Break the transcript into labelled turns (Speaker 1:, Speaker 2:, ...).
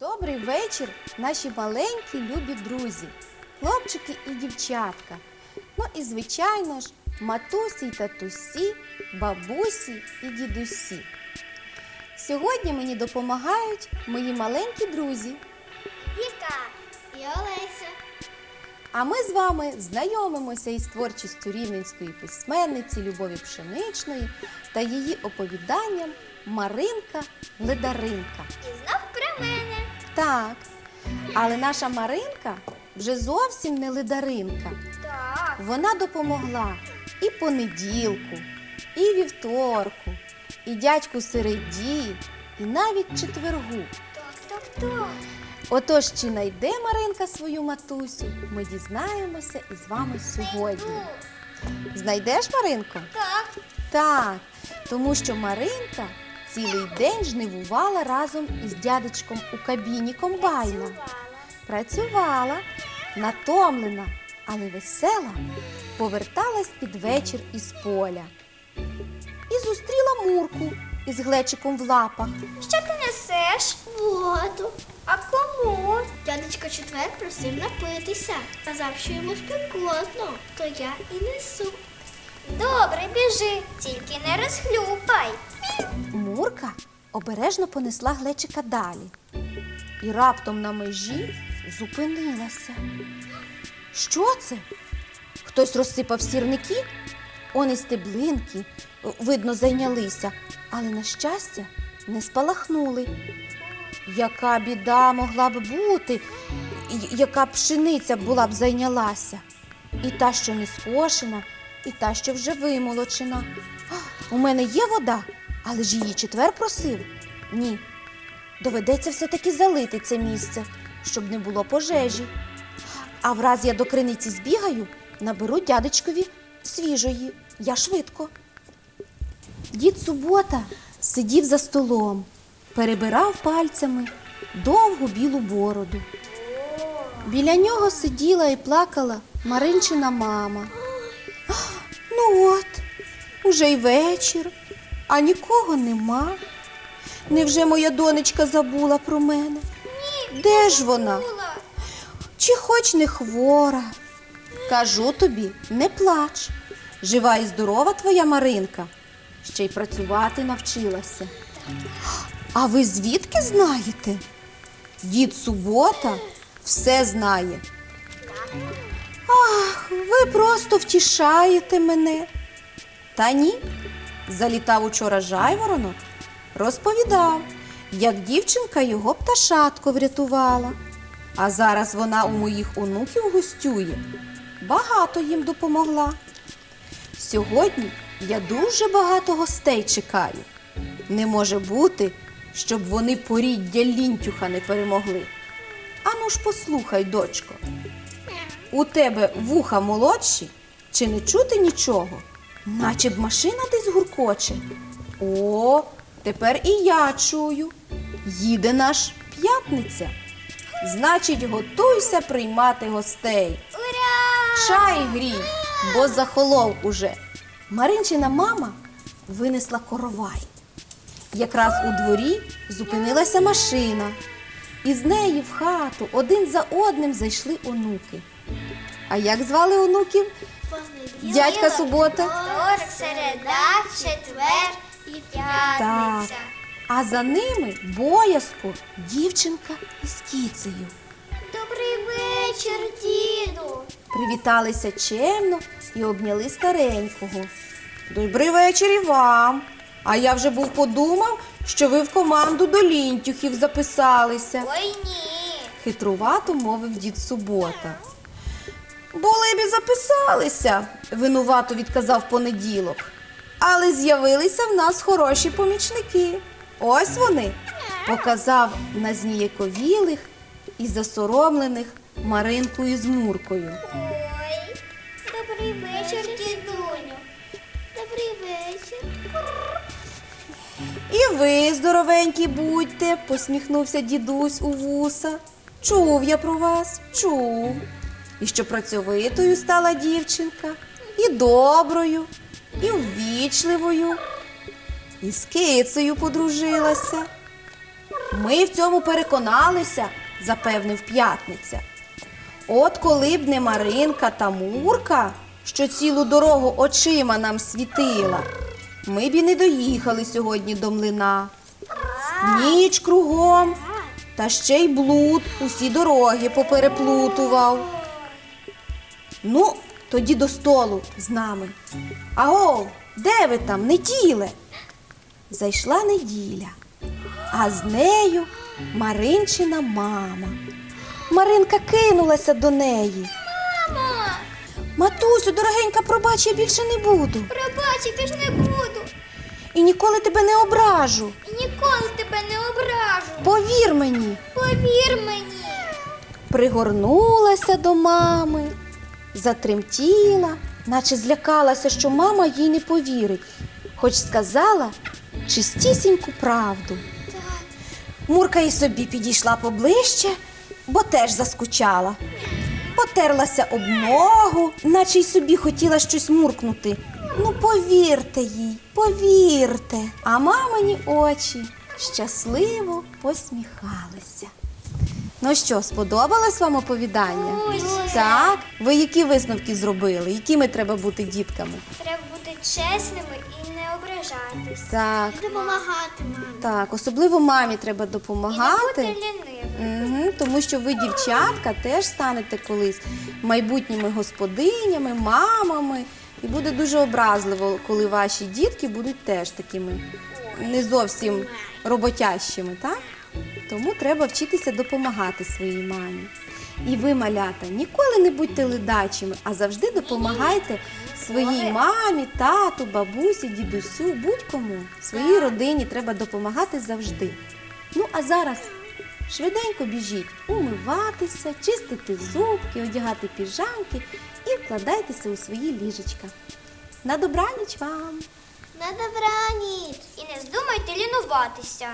Speaker 1: Добрий вечір, наші маленькі любі друзі, хлопчики і дівчатка. Ну і звичайно ж, матусі й татусі, бабусі і дідусі. Сьогодні мені допомагають мої маленькі друзі,
Speaker 2: Віка і Олеся.
Speaker 1: а ми з вами знайомимося із творчістю рівненської письменниці Любові Пшеничної та її оповіданням Маринка Ледаринка.
Speaker 2: І знов.
Speaker 1: Так, але наша Маринка вже зовсім не ледаринка.
Speaker 2: Так.
Speaker 1: Вона допомогла і понеділку, і вівторку, і дядьку середі, і навіть четвергу.
Speaker 2: Так, так, так.
Speaker 1: Отож, чи найде Маринка свою матусю, ми дізнаємося із вами сьогодні. Знайдеш Маринко?
Speaker 2: Так.
Speaker 1: Так, тому що Маринка цілий день жнивувала разом із дядечком у кабіні комбайна.
Speaker 2: Працювала.
Speaker 1: Натомлена, але весела, поверталась під вечір із поля і зустріла Мурку із глечиком в лапах.
Speaker 2: Що ти несеш? Воду. А кому? Дядечко четвер просив напитися. Казав, що йому спекотно, то я і несу. Добре, біжи, тільки не розхлюпай.
Speaker 1: Мурка обережно понесла глечика далі і раптом на межі зупинилася. Що це? Хтось розсипав сірники? Он і стеблинки, видно, зайнялися, але, на щастя, не спалахнули. Яка біда могла б бути, яка пшениця була б зайнялася? І та, що не скошена, і та, що вже вимолочена. У мене є вода, але ж її четвер просив. Ні. Доведеться все-таки залити це місце, щоб не було пожежі. А враз я до криниці збігаю, наберу дядечкові свіжої. Я швидко. Дід Субота сидів за столом, перебирав пальцями довгу білу бороду. Біля нього сиділа і плакала Маринчина мама. «А, Ну от, уже й вечір, а нікого нема. Невже моя донечка забула про мене?
Speaker 2: Ні,
Speaker 1: Де ж вона? Чи хоч не хвора? Кажу тобі, не плач. Жива і здорова твоя Маринка. Ще й працювати навчилася. А ви звідки знаєте? Дід Субота все знає. Ах, ви просто втішаєте мене. Та ні, залітав учора жайворонок, розповідав, як дівчинка його пташатко врятувала. А зараз вона у моїх онуків гостює. Багато їм допомогла. Сьогодні я дуже багато гостей чекаю. Не може бути, щоб вони поріддя лінтюха не перемогли. Ж послухай, дочко, у тебе вуха молодші, чи не чути нічого? Наче б машина десь гуркоче. О, тепер і я чую. Їде наш п'ятниця. Значить, готуйся приймати гостей.
Speaker 2: Ура!
Speaker 1: Чай грій, бо захолов уже. Маринчина мама винесла коровай. Якраз у дворі зупинилася машина, і з неї в хату один за одним зайшли онуки. А як звали онуків? Дядька Субота?
Speaker 2: Вівторок, середа, четвер і
Speaker 1: Так.
Speaker 2: п'ятниця.
Speaker 1: А за ними боязко дівчинка із кіцею.
Speaker 2: Добрий вечір, діду.
Speaker 1: Привіталися чемно і обняли старенького. Добрий вечір і вам. А я вже був подумав, що ви в команду до лінтюхів записалися.
Speaker 2: Ой ні.
Speaker 1: Хитрувато мовив дід Субота. Були б і записалися, винувато відказав понеділок. Але з'явилися в нас хороші помічники. Ось вони, показав на зніяковілих і засоромлених Маринкою з Муркою. І ви здоровенькі будьте, посміхнувся дідусь у вуса. Чув я про вас, чув. І що працьовитою стала дівчинка, і доброю, і ввічливою, і з кицею подружилася. Ми в цьому переконалися, запевнив п'ятниця. От коли б не Маринка та Мурка, що цілу дорогу очима нам світила, ми б і не доїхали сьогодні до млина. Ніч кругом, та ще й блуд усі дороги попереплутував. Ну, тоді до столу з нами. Аго, де ви там, неділе? Зайшла неділя, а з нею Маринчина мама. Маринка кинулася до неї. Матусю, дорогенька, пробач, я більше не буду.
Speaker 2: пробач, я більш не буду.
Speaker 1: І ніколи тебе не ображу.
Speaker 2: І ніколи тебе не ображу.
Speaker 1: Повір мені.
Speaker 2: Повір мені.
Speaker 1: Пригорнулася до мами, затремтіла, наче злякалася, що мама їй не повірить, хоч сказала чистісіньку правду. Мурка і собі підійшла поближче, бо теж заскучала. Потерлася об ногу, наче й собі хотіла щось муркнути. Ну, повірте їй, повірте. А мамині очі щасливо посміхалися. Ну що, сподобалось вам оповідання?
Speaker 2: Дуже.
Speaker 1: Так. Ви які висновки зробили? Якими треба бути дітками?
Speaker 2: Треба бути чесними і не ображатись.
Speaker 1: Так,
Speaker 2: Допомагати мамі.
Speaker 1: так, особливо мамі треба
Speaker 2: І не
Speaker 1: допомагати.
Speaker 2: бути лінивим.
Speaker 1: Угу, тому що ви, дівчатка, теж станете колись майбутніми господинями, мамами. І буде дуже образливо, коли ваші дітки будуть теж такими не зовсім роботящими, так? Тому треба вчитися допомагати своїй мамі. І ви, малята, ніколи не будьте ледачими, а завжди допомагайте своїй мамі, тату, бабусі, дідусю, будь-кому. Своїй родині треба допомагати завжди. Ну а зараз швиденько біжіть умиватися, чистити зубки, одягати піжамки і вкладайтеся у свої ліжечка. На добраніч вам!
Speaker 2: На добраніч. І не здумайте лінуватися.